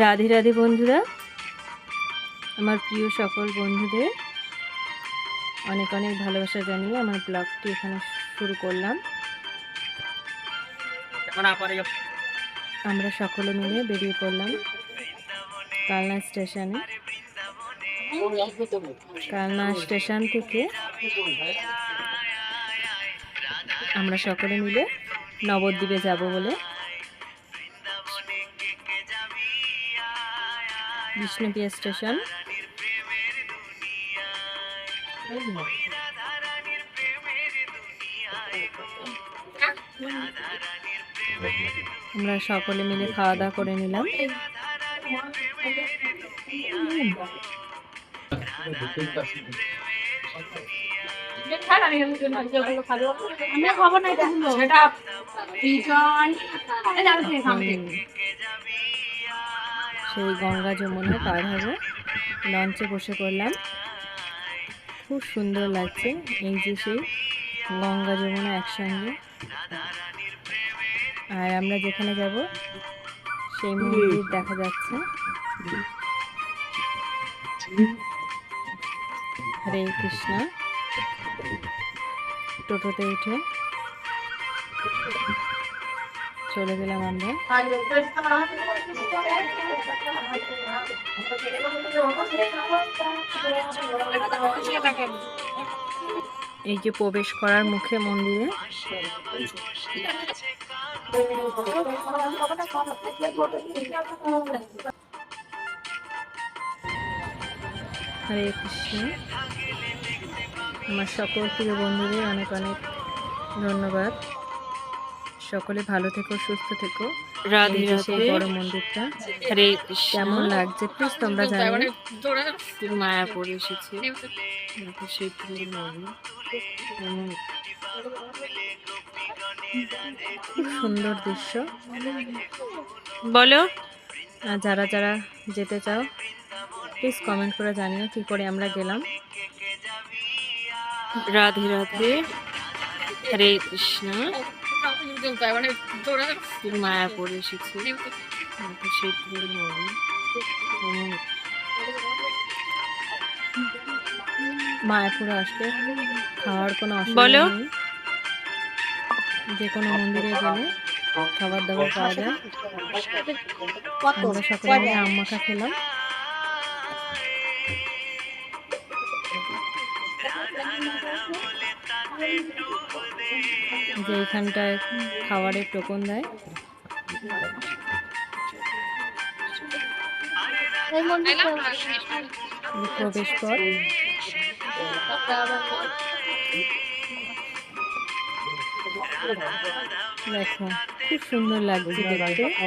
রাধে রাধে বন্ধুরা আমার প্রিয় সকল বন্ধুদের অনেক অনেক ভালোবাসা জানিয়ে আমার ব্লগটি এখানে শুরু করলাম। আমরা সকলে মিলে বেরিয়ে পড়লাম কালনা স্টেশনে। কালনা স্টেশন থেকে আমরা সকলে মিলে নবদ্বীপে যাব বলে বিষ্ণুপ্রিয়া স্টেশন আমরা সকলে মিলে খাওয়া দাওয়া করে নিলাম। আমরা সেই গঙ্গা যমুনা পার হব লঞ্চে বসে পড়লাম। খুব সুন্দর লাগছে এই যে সেই গঙ্গা যমুনা একসঙ্গে। আর আমরা যেখানে যাব, সেই মন্দির দেখা যাচ্ছে। হরে কৃষ্ণ। টোটোতে উঠে। চলে গেলাম আমরা। এই যে প্রবেশ করার মুখে মন্দিরে। হরে কৃষ্ণ। আমার সকল প্রিয় বন্ধুদের অনেক অনেক ধন্যবাদ। সকলে ভালো থেকো সুস্থ থেকো। রাধে রাধে। বড় মন্দিরটা কেমন লাগছে প্লিজ তোমরা জানো মায়াপুর এসেছি। সেই খুব সুন্দর দৃশ্য। বলো। যারা যারা যেতে চাও প্লিজ কমেন্ট করে জানিও কি করে আমরা গেলাম। রাধে রাধে। হরে কৃষ্ণ। মায়াপুর এসেছি মায়াপুরে আসলে খাওয়ার কোনো অসুবিধা বলো। নেই যে কোনো মন্দিরে গেলে খাবার দাবার পাওয়া যায় আমরা সকলে আম মাখা খেলাম যে এখানটায় খাবারের টোকন দেয়। প্রবেশ পথ দেখো খুব সুন্দর লাগছে দেখতে।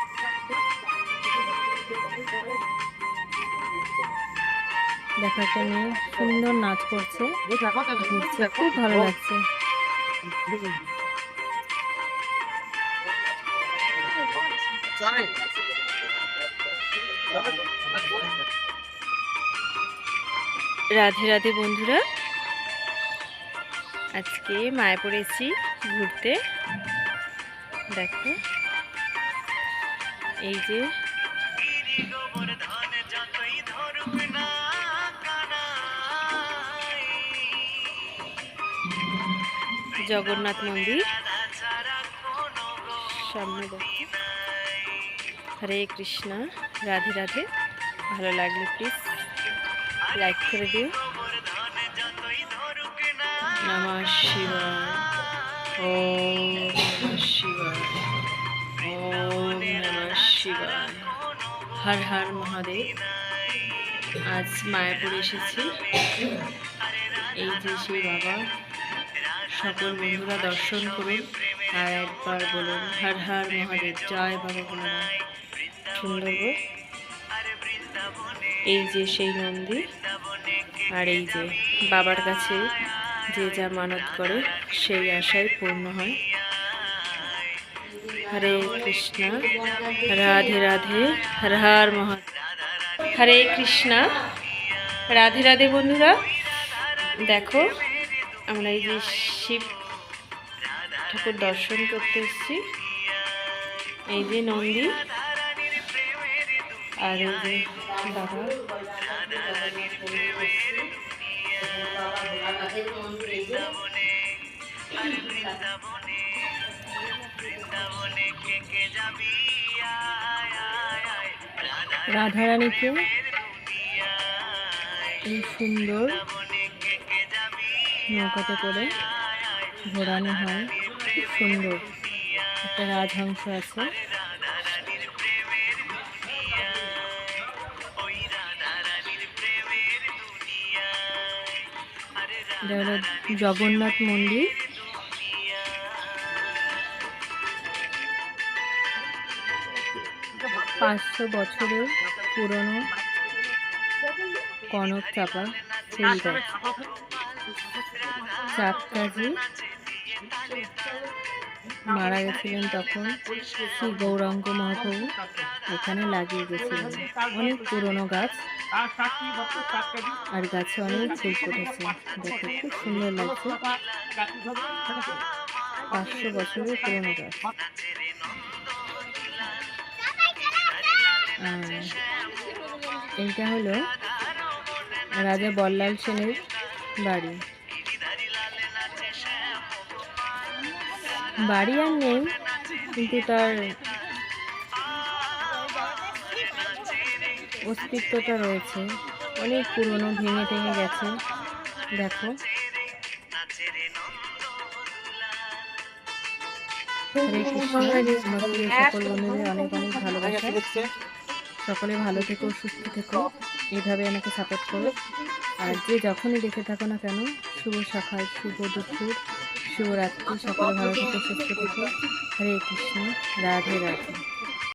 দেখো একটা মেয়ে সুন্দর নাচ করছে। খুব ভালো লাগছে। রাধে রাধে বন্ধুরা, আজকে মায়াপুর এসেছি ঘুরতে। দেখো, এই যে জগন্নাথ মন্দির। সামনে হরে কৃষ্ণ, রাধে রাধে। ভালো লাগলে প্লিজ লাইক করে দিও। নমঃ শিবায়। ওম নমঃ ওম নমঃ হর হর মহাদেব। আজ মায়াপুর এসেছি। এই যে সেই বাবা সকল বন্ধুরা দর্শন করুন। আর একবার বলুন, হর হর মহাদেব, জয় বাবা ভোলানাথ সুন্দর এই যে সেই মন্দির, আর এই যে বাবার কাছে যে যা মানত করে, সেই আশাই পূর্ণ হয়। হরে কৃষ্ণ, রাধে রাধে, হর হর মহা হরে কৃষ্ণা, রাধে রাধে বন্ধুরা, দেখো আমরা এই যে শিব ঠাকুর দর্শন করতে এসেছি। এই যে নন্দী আর এই যে বাবা। রাধারানীকে সুন্দর নৌকাতে করে ঘোরানো হয়। খুব সুন্দর। একটা রাজহংস আছে। জগন্নাথ মন্দির। পাঁচশো বছরের পুরনো কনক চাপা ফুল গাছ। চাঁদকাজি মারা গেছিলেন তখন শ্রী গৌরাঙ্গ মহাপ্রভু, এখানে লাগিয়ে গেছিলেন অনেক পুরনো গাছ, আর গাছে অনেক ফুল ফুটেছে। দেখো, খুব সুন্দর লাগছে। পাঁচশো বছরের পুরনো গাছ। এইটা হলো রাজা বল্লাল সেনের বাড়ি। বাড়ি আর নেই, কিন্তু তার অস্তিত্বটা রয়েছে। অনেক পুরনো, ভেঙে টেঙে গেছে। দেখো। সকল বন্ধুদের অনেক অনেক ভালোবাসা। সকলে ভালো থেকো, সুস্থ থেকো। এইভাবে আমাকে সাপোর্ট করো। আর যে যখনই দেখে থাকো না কেন, শুভ সকাল, শুভ দুপুর শুভরাত্রি সকলে ভালো থেকে, সুস্থ থেকে। হরে কৃষ্ণ, রাধে রাধে।